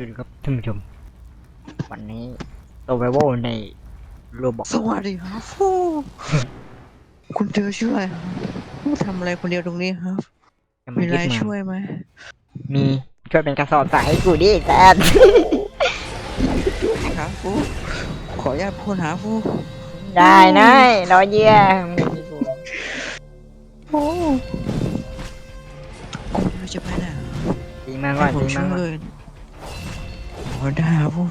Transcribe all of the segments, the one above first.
สวัสดีครับท่านผู้ชม วันนี้โซเวโวในโรบอกสวัสดีครับฟูคุณเจอช่วยมาทำอะไรคนเดียวตรงนี้ครับจะมามียึอะไรดเมืองช่วยไหมมีช่วยเป็นกระสอบทรายให้กูดิแซนครับฟูขออนุญาตพูดหาฟูได้นะรอเยี่ยมโอ้คุณเราจะไปไหนตีเมืองก่อนให้ผตีมเมืช่องก่อน วยโอ้ได้ครับฟู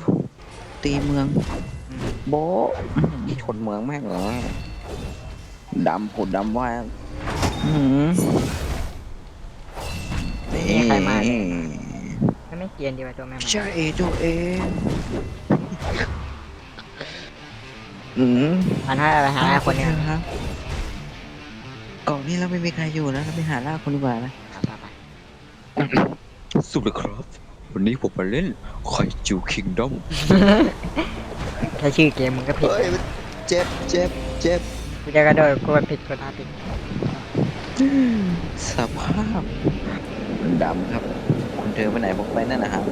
ตีเมือง โบะชนเมืองแม่งเหรอดำผุดดำว่าอื้อหือไม่มีใครมาเลยไม่ไม่เกรียนดีกว่าตัวแม่มาใช่เอตัวเองอืมอันนั้นอะไรหาคนเนี่ยครับกล่องนี้เราไม่มีใครอยู่แล้วเราไปหาล่าคนดีกว่านะ สุดเลยครับ วันนี้ผมมาเล่นไข่จิวคิงดอมถ้าชื่อเกมมึงก็ผิดเฮ้ยเจ็บเจ็บเจ็บกูจะกระโดดกูผิดกูท่าผิดสภาพดำครับ คุณเธอไปไหนผมไปนั่นนะครับ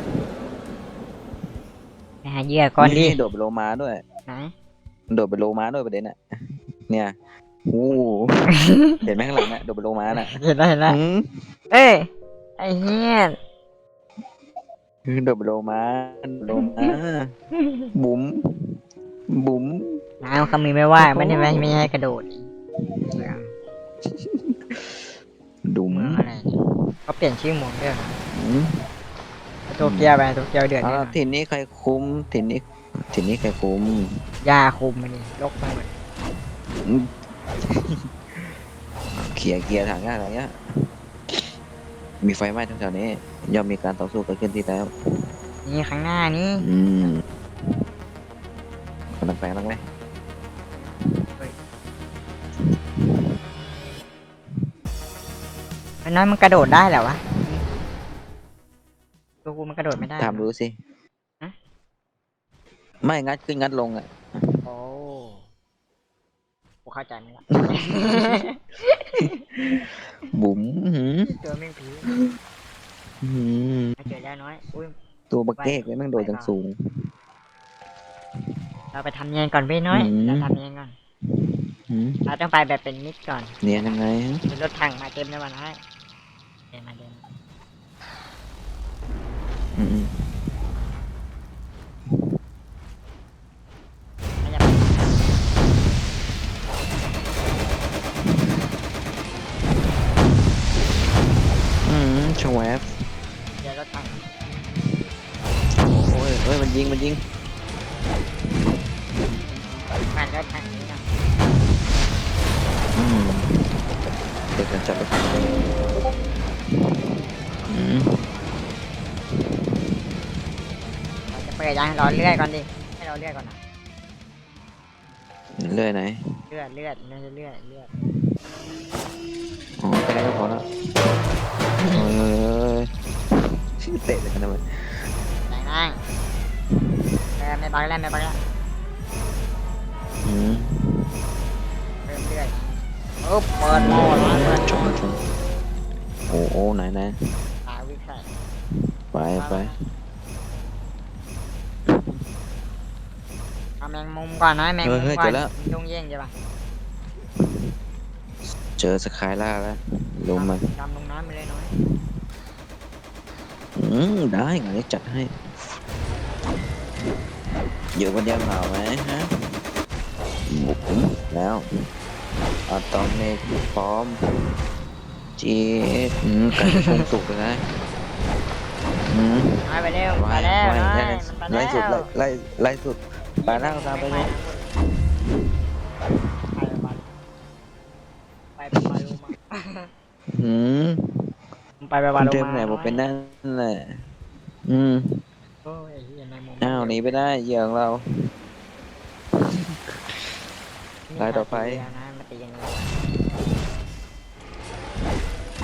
ไปหาเหยื่อก่อนดิโดดไปโลมาด้วยไหนโดดไปโลมาด้วยประเด็นน่ะ เนี่ยโอ้โหเห็นไหมข้างหลังน่ะโดดไปโลมาน่ะเห็นแล้วเห็นแล้วอืมเอ้ยไอ้เหี้ย โดดไปโลมาโลมาบุ๋มบุ๋มน้ำเขามีไม่ว่าไม่ได้ไม่ไม่ให้กระโดดเมืองดุ๋มเมืองอะไรเนี่ยเขาเปลี่ยนชื่อเมืองด้วยเหรออืมโตเกียวไปโตเกียวเดือดเอาแน่นละอนทีนี้ใครคุมทีนี้ทีนี้ใครคุมยาคุมมันนี่ลกไปหมดอืมเขี่ยเกียร์ถังเงี้ยถังเงี้ย มีไฟไหม้ทั้งแถวนี้ย่อมมีการต่อสู้เกิดขึ้นที่แล้ว นี่ข้างหน้านี่อืมกำลังแปลงลังไหมอันนั้นมันกระโดดได้เหรอวะตัวกูมันกระโดดไม่ได้ถามดูสิ ฮะ ไม่งัดขึ้นงัดลงอะ โอ้ กูเข้าใจไหมล่ะบุ๋มหืมตัวแม่งผีหืมมาเจอแล้วน้อยอุ้ยตัวบักเก้กเลยแม่งโดดจังสูง เราไปทำเนียนก่อนไปน้อยอืม เราทำเนียนก่อนหืมเราต้องไปแบบเป็นมิตรก่อน เนียนยังไงฮะเป็นรถถังมาเต็มเลยวันน้อยเดินมาเดิ อืมชวฟเจอรถถังโอ้ยเฮ้ยมันยิงมันยิงผ่านรถถังนี้นะอืมเด็กกันจับไปทำอืมเราจะเปิดยังรอเลื่อยก่อนดิ ให้เราเลื่อยก่อนนะเลื่อยไหนเลือดเลือดไม่ใช่เลือดเลือดอ๋อแค่นี้ก็พอแล้ว เฮ้ยเฮ้ยเฮ้ยชื่อเตะเลยกันทำไมแรงนั่งเออไม่บักแล้วไม่บักแล้วอืมเริ่มเลื่อยโอ้เปิดโหมดแล้วเปิดชนชนโอ้โอ้ไหนไหนตาวิสัยไปไปเอาแมงมุมก่อนนะแมงมุมก่อนยุ่งเย่งใช่ปะเจอสกายล่าแล้วลงมาดำลงน้ำไปเลยน้อยอืมได้งั้นเดี๋ยวจัดให้ อยู่คนเดียวเหงาไหมฮะบุกแล้วอะตอมเมกพร้อมจีดอืมไก่คงสุกเลยนะอืมน้อยไปเร็วไปว่ายแล้วว่ายน้อยไล่มันไปไล่แล้วสุดไล่ไล่ไล่สุดไปแล้วตามไปเลย อืมไปไปไปลงเดิมมาไหนบอกเป็นนั่นแหละอืมโอ้ยไอ้เหี้ยแมงมุมอ้าวหนีไปได้เหยื่อของเรา รายต่อไปนะมาตีกันเลย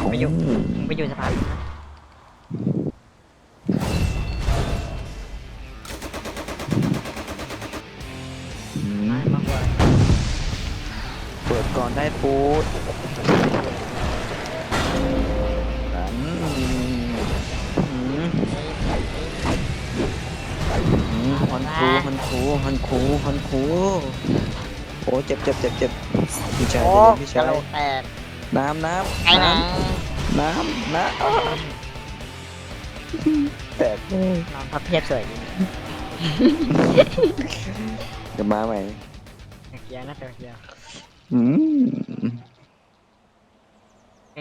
ไปอยู่อืมมึงไปอยู่สะพานนะอืมมามาหัวเปิดก่อนได้ฟูดอื มอืมคูฮันคูฮันคูฮันคูโอ้เจ็บเจ็บเจ็บเจ็บพี่ชายโอ้พี่กชายโหลกแตกน้ำน้ไอ้ำนะน้ำน้ำน้ำอ้าวแตกนอนพับเพียบสวยดีเดี๋ยวมาใหม่เกียร์นะเกียร์อืม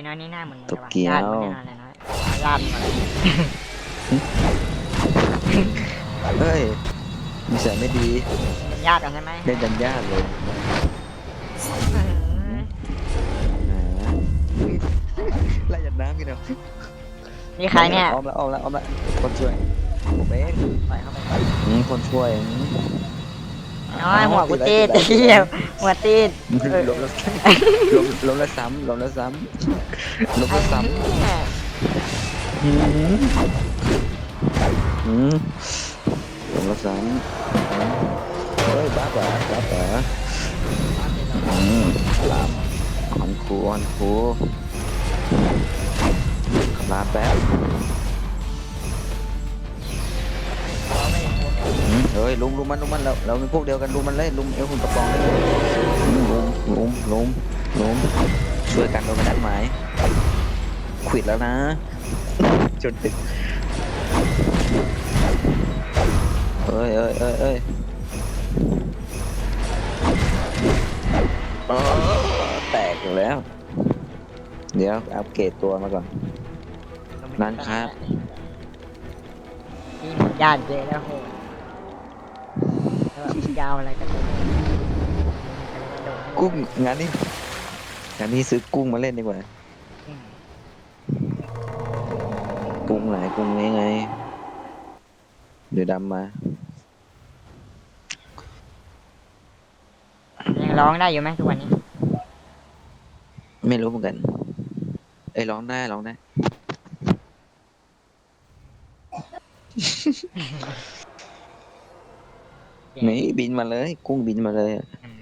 ไอ้น้อยนี่หน้าเหมือนตกเกียว ญาติมันแน่นอนเลยน้อยญาติมันเลยเฮ้ยนิสัยไม่ดีเป็นญาติกันใช่ไหมเล่นดันยากเลยอื้อหืออ่าอุ๊ยไล่ยันน้ำกันเนาะนี่ใครเนี่ยออมแล้วออมแล้วออมแล้วคนช่วยผมเองปล่อยเข้าไปอืมคนช่วยอืม น้อยหัวกูตีดเที่ยวหัวตีดเออลมแล้วลมลมแล้วซ้ำลมแล้วซ้ำลมไอ้แล้วซ้เนี่ยำอืมอืมลมแล้วซ้ำอืมเฮ้ยบ้าป่ะบ้าป่ะอืมลามอันคูอันคูลาแป๊บ เฮ้ยลุมลุมมันลุมมันเราเราเป็นพวกเดียวกันลุมมันเลยลุมเอวคุณกระปองเลยลุมลุมลุมลุมช่วยกันโดนกระดันหมายขวิดแล้วนะจนติดเอ้ยเอ้ยเอ้ยเอ้ยแตกอยู่แล้ว เดี๋ยวอัปเกรดตัวมาก่อน นั่นครับนี่าติเยอะแล้วโห ยาวอะไรกันเลยกุ้งงานนี้งานนี้ซื้อกุ้งมาเล่นดีกว่าอืมกุ้งไหนกุ้งนี้ไง เดี๋ยวดำมายังร้องได้อยู่ไหมทุกวันนี้ ไม่รู้เหมือนกัน เอ้ยร้องได้ร้องได้ นี่บินมาเลย กุ้งบินมาเลยอะอืม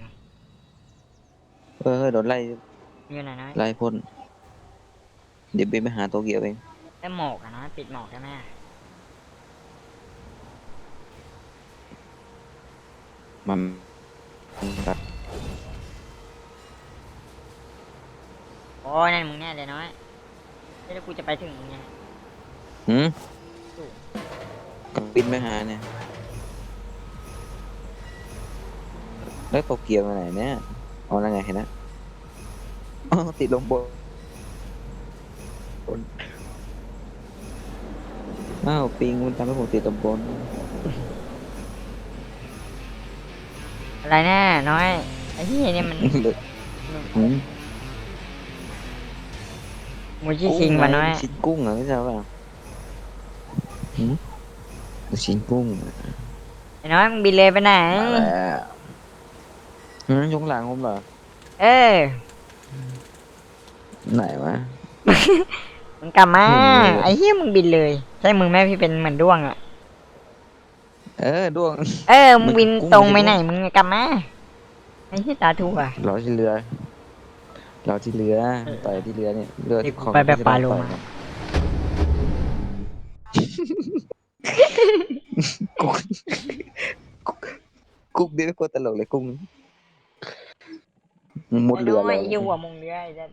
เออโดนไล่อยู่ไหนน้อยไล่พ่นเดี๋ยวบินไปหาโตเกียวเองแต่หมอกอะน้อยปิดหมอกได้ไหมมันแบบโอ้ยนั่นมึงแน่เลยน้อยแล้วกูจะไปถึงมึงไงหืมก็บินไปหาเนี่ย แล้วโตเกียวมาไหนเนี่ยเอาแล้วไงเห็นนะอ๋อติดลมบนบนอ้าวปิงมันทำให้ผมติดลมบนอะไรแน่น้อยไอ้ที่เนี่ยมันหืมมูจิคิงวะน้อยชิ้นกุ้งเหรอไม่ใช่ป่ะหืมลูกชิ้นกุ้งไอ้น้อยมึงบินเลยไปไหนมาแล้ว หืมยงหลังผมเหรอ เออ ไหนวะ มึงกลับมาเห็นเลยไอ้เหี้ยมึงบินเลย ใช่มึงแม่พี่เป็นเหมือนด้วงอะ เออด้วง เออ มึงบินมันกุ้งตรงไปไม่ไหนใช่มึงกลับมา ไอ้เหี้ยตาถูกอะเราที่เรือเราที่เรือต่อยที่เรือเนี่ยเรือเดี๋ที่ยวกูของไปแบบที่ปลาเรโลต่อยมากันกุ้งกุ้งนี่ไม่โคตรตลกเลยกุ้ง มุดเรือไอ้เลน้ยยไอ้เหี้ยหัวมึงเรือไอ้เจ้า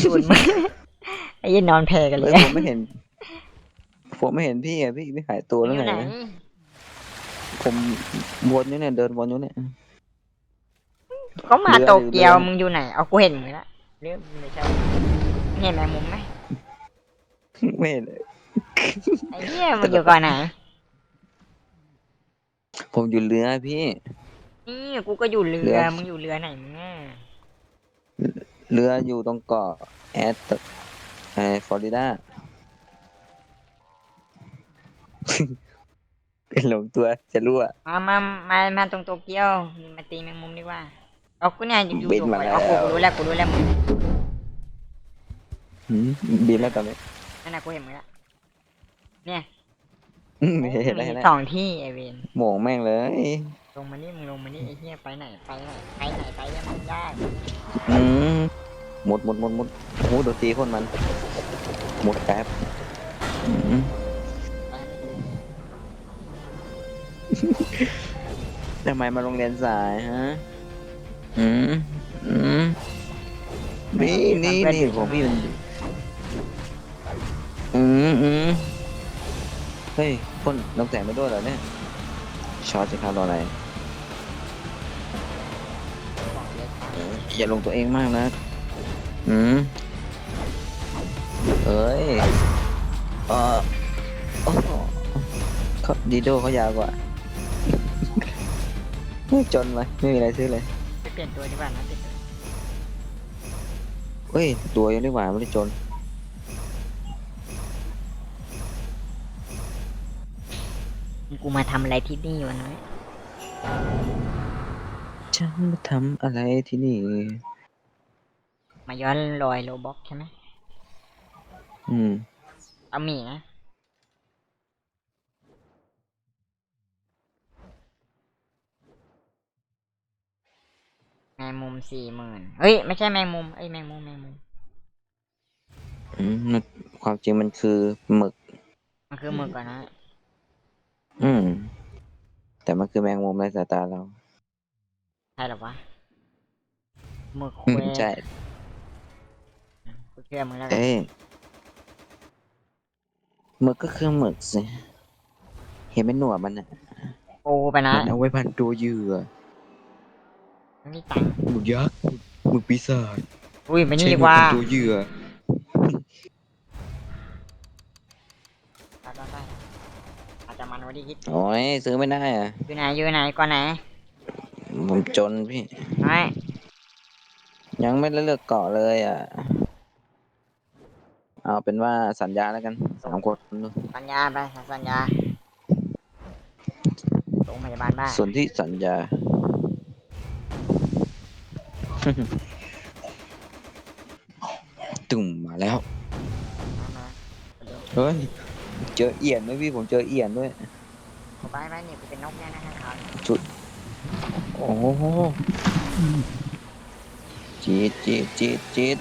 สูดมึงไอ้เหี้ยนอนแพกันเลเฮ้ยยผมไม่เห็น ผมไม่เห็นพี่อะพี่ไม่หายตัวอแล้วยู่ไงไหนนะผมวนอยู่เนี่ยเดินวนอยู่เนี่ย ก็มาเรือโตเกียวเรือมึงอยู่ไหน เอากูเห็นมึงละเรื่องไม่ใช่เห็นแมงมุมไหมไม่เห็นเลยไอ้เหี้ยมึงอยู่ก่อนไหนผมอยู่เรือพี่ นี่กูก็อยู่เรืเรือ อ มึงอยู่เรือไหนมึงอะเรืออยู่ตรงเกาะแอตไอฟลอริดา เป็นหลงตัวจะรั่ว มามามา มาตรงโตเกียวมาตีแมงมุมดีกว่าเอากูเนี่ยอยู่บิอยู่นมาไปแล้ว เอากูกูรู้แล้วกูรู้แล้วมึงหืมบินแล้วตอนนี้นั่นน่ะกูเห็นมึงละเนี่ยอืมเห็นแล้วมีเห็นแล้วสองที่ไอเวนโหม่งแม่งเลย ลงมานี่มึงลงมานี่ไอ้เหี้ยไปไหนไปไหนไปไหนไปยังไม่ยากอืมหมดหมดหมดหมดโอ้โหโดนตีคนมัน หมดแป๊บอืมไปทำไมมาโรงเรียนสายฮะ อืมอืมนี่นี่นี่ของพี่มันอืมอืมเฮ้ยพ่นน้ำแสงไปด้วยเหรอเนี่ย ช็อตจะครับรออะไร อออย่าลงตัวเองมากนะอืมเอ้ยเออโอ้โหเขาดีโดเขายาวกว่า จนไหมไม่มีอะไรซื้อเลยไปเปลี่ยนตัวดีกว่านะเปลี่ยนตัวเฮ้ย ตัวยังได้หวานไม่ได้จน กูมาทำอะไรที่นี่วะน้อย ฉันมาทำอะไรที่นี่ มาย้อนรอยโลบ็อกใช่ไหมอืม เอาหมีนะ แมงมุมสี่หมื่นเฮ้ย ไม่ใช่แมงมุมเอ้ยแมงมุมแมงมุม อืมมันความจริงมันคือหมึก มันคือหมึกก่อนนะ อืม แต่มันคือแมงมุมในสายตาเราใช่หรอวะหมึกอืคุมยใช่กูเชื่อมึงแล้วกันเอ้ยหมึกก็คือหมึกสิเห็นเป็นหนวดมันอะโอ้ไปนะมันเอาไว้พันตัวเหยื่อไม่มีตังค์หมึกยักษ์หมึกปีศาจอุ้ยไปนี่ใช้ดีหมึกกว่าเป็นตัวเหยื่อไปไปไปอาจจะมันวันดีคิดโอ้ยซื้อไม่ได้อะอยู่ไหนอยู่ไหนก่อนไหน ผมจนพี่น้อยยังไม่ได้เลือกเกาะเลยอะ เอาเป็นว่าสัญญาแล้วกันสามคนดูสัญญาไปสัญญาโรงพยาบาลบ้านส่วนที่สัญญา ตุ่มมาแล้วเฮ้ยเจอเอียนไหมพี่ผมเจอเอียนด้วยไปไปนี่กูเป็นนกเนี่ยนะให้เขา โอ้โหจี๊ดจี๊ดจี๊ดจี๊ด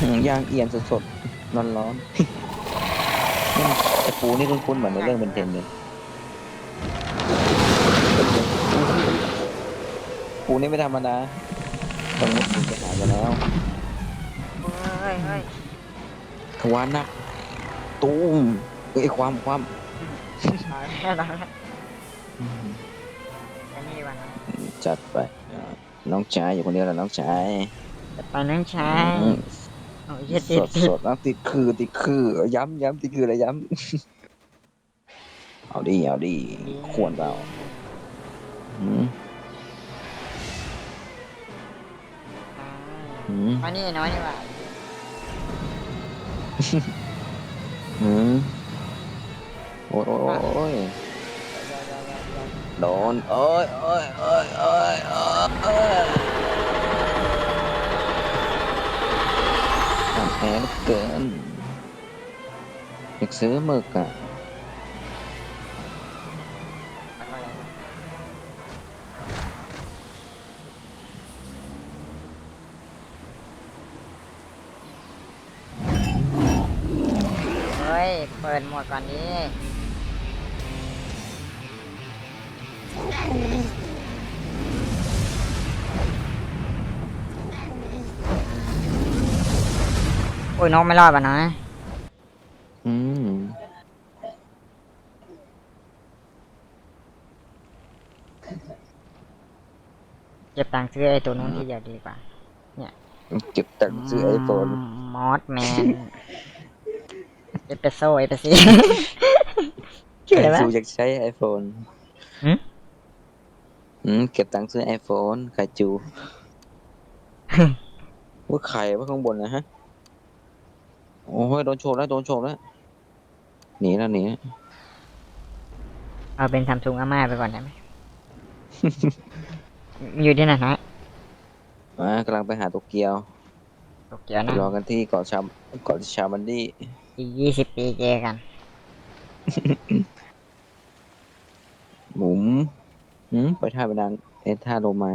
อืมย่างเอียนสดๆร้อนร้อนๆอืมไอ้ปูนี่คุ้นๆเหมือนในเรื่องเป็นเทนเลยปูนี่ไม่ธรรมดาตรงนี้ถึงจะหายไปแล้วเฮ้ยเฮ้ยทวารหนักตูมเอ้ยความความตายแล้วตายแล้ว จัดไป น้องชายอยู่คนเดียวแหละน้องชายจะไปนั่งใช้อืมโอ้ยเหี้ยสติดดติดสดน้องติดคือติดคือ ย้ำย้ำติดคืออะไรย้ำ เอาดิเอาดิควรเปล่าอืมอืมอันนี้น้อยนี่หว่าอืมโอ้ยโอ้ยโอ้ย โดนโอ้ยโอ้ยโอ้ยโอ้ยโอ้ยโอ้ยอ่อนแอเหลือเกินอยากซื้อหมึกอะเฮ้ย เปิดหมดก่อนดิ โอ้ยนกไม่รอดป่ะนะ อืมเก็บตังค์ซื้อไอ้ตัวนู้นที่เดียวดีกว่าเก็บตังค์ซื้อไอโฟนมอสแมน เอสเปรสโซ่เอสเปรสซี่ชื่ออะไรวะซูอยากใช้ไอโฟนหึอืมเก็บตังค์ซื้อไอโฟนไคจู ว่าไข่ว่าข้างบนนะฮะ โอ้ยโดนโฉบแล้วโดนโฉบแล้วหนีแล้วหนีแล้วเอาเป็นซัมซุงอาม่าไปก่อนได้ไหม อยู่ที่ไหนนะมากำลังไปหาโตเกียวโตเกียวนะรอกันที่เกาะชามเกาะชาบันดี้อีกยี่สิบปีเจอกัน หมุมอืมไปท่าไปนานเอยท่าโลมา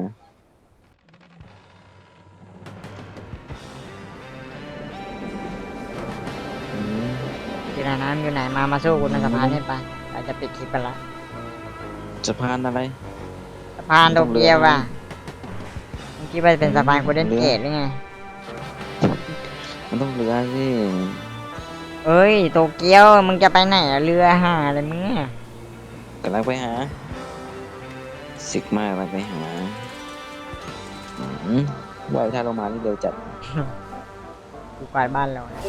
อยู่ไหนนะอยู่ไหนมามาสู้กูในสะพานนี่ไปเราจะปิดคลิปกันละสะพานอะไร สะะพานโตเกียวว่ะมึงคิดว่าจะเป็นสะพานโคเดนเกตหรือไงมันต้องเรือสิเอ้ยโตเกียวมึงจะไปไหนอะเรือหาอะไรมึงเนี่ยกำลังไปหาสิกมากำลังไปหาอืมว่ายถ้าเรามานี่เร็วจัด กูกวาดบ้านเรานะ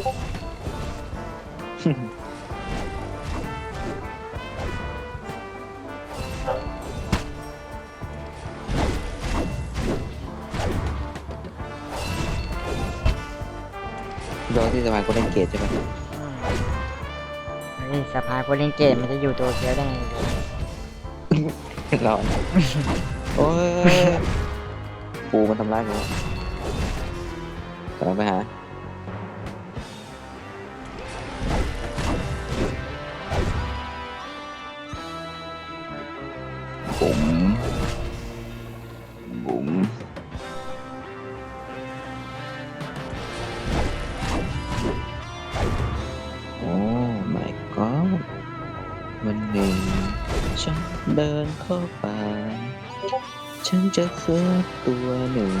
รอที่สะพานโคเดนเกตใช่ไหมอืมเฮ้ยสะพานโคเดนเกตมันจะอยู่โตเกียวได้ไงร้อนโอ้ยปูมันทำร้ายกูกำลังไปหาบุ๋ม ฉันเจะเสือตัวหนึ่ง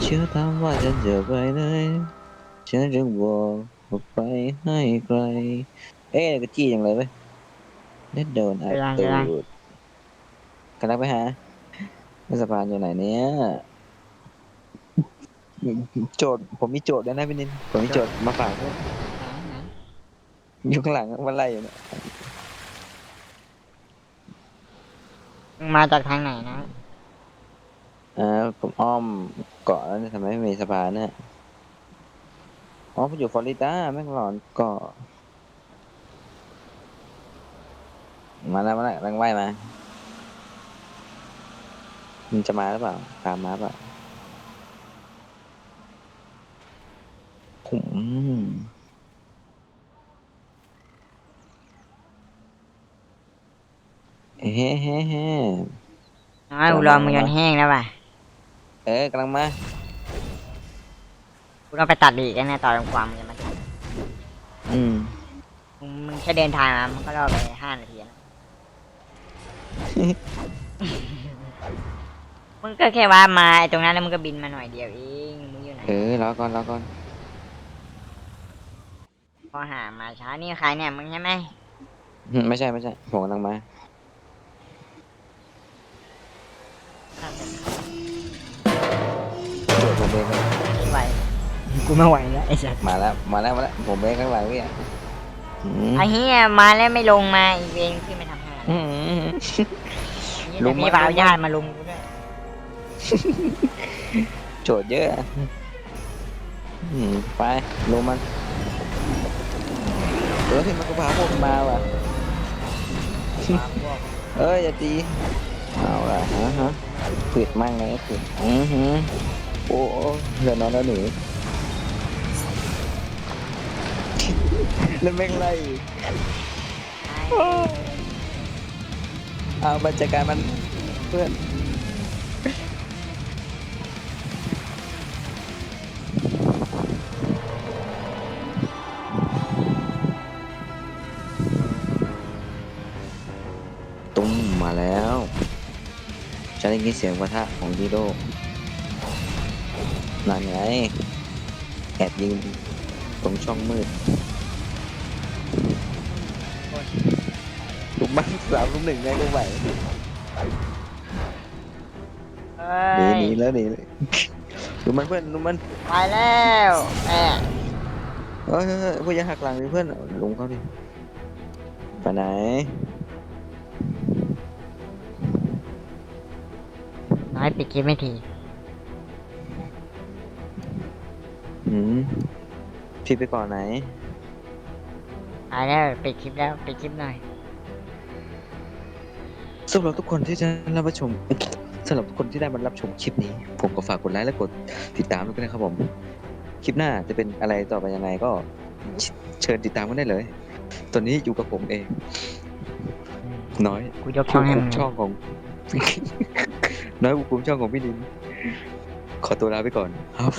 เชื่อถามว่าฉันจะไปไหนฉันจึงบอกว่าไปให้ไกล เอ๊ะกระจี้จังเลยเว้ยเล่นโดนอัดตูดกำลังไปหาสะพานอยู่ไหนเนี่ยโจทย์ผมมีโจทย์แล้วนะพี่นิน ผมมีโจทย์มาฝากด้วยอยู่ข้างหลังวันไรอยู่เนี่ย มาจากทางไหนนะ เออผมอ้อมเกาะแล้วเนี่ยทำไมไม่มีสะพานเนี่ยอ๋อผมอยู่ฟลอริดาแม่งหลอนเกาะมาแล้วมาแล้วกำลังว่ายมา มันจะมาหรือเปล่า ตามมาเปล่าผม เฮ้เฮ้เฮ้น้อยกูรอมึงจนแห้งแล้วว่ะเออกำลังมากูต้องไปตัดอีกแล้วนะต่อตรงความมึงจะมาถึงอืมมึงมึงแค่เดินทางมามันก็รอไปห้านาทีแล้วมึงก็แค่ว่ามาไอ้ตรงนั้นแล้วมึงก็บินมาหน่อยเดียวเองมึงอยู่ไหนเออรอก่อนรอก่อนพอหามาช้านี่ใครเนี่ยมึงใช่ไหมอืมไม่ใช่ไม่ใช่ผมกำลังมา โจทย์ผมเองครับไม่ไหวกูไม่ไหวแล้วไอ้สัสมาแล้ว มาแล้ว มาแล้ว ผมเองข้างหลังเนี่ยอืมไอ้เฮียมาแล้วไม่ลงมาอีเวนขึ้นไม่ทำงานอืมนี่ลจะงมีมาบ่าวญาติมาลงกูด้วยโจทย์เยอะอะอืมไป ลงมันเออที่มันก็พาพวกมันมาว่ะ เอ้ยอย่าตี เอาละฮะฮะปิดมั่งไงปิดอือหือโอ้โอ้เดี๋ยวนอนแล้วหนีแล้วแม่งไล่อีกเอาบรรจาการมันเพื่อน ได้ยินเสียงปะทะของดีโดนั่นไงแอบยิงตรงช่องมืดลูกบ้านสามลูกหนึ่งไงลูกไหวเอ้หนียหนีแล้วหนีเลยดูมันเพื่อนดูมันไปแล้วแอะเฮ้ยเฮ้ยเฮ้ยเพื่อนอย่าหักหลังดิเพื่อนลงเขาดิไปไหน น้อยปิดคลิปไม่ทีหืมพี่ไปก่อนไหนตายแล้วปิดคลิปแล้วปิดคลิปหน่อย สำหรับทุกคนที่จะรับชมสำหรับทุกคนที่ได้มารับชมคลิปนี้ ผมก็ฝากกดไลค์และกดติดตามด้วยนะครับผม คลิปหน้าจะเป็นอะไรต่อไปยังไงก็เชเชิญติดตามกันได้เลย ตอนนี้อยู่กับผมเอง น้อยกูยกช่องให้คุมึมงช่องของ น้อยบุกคุมช่องของพี่ดิน ขอตัวลาไปก่อนครับ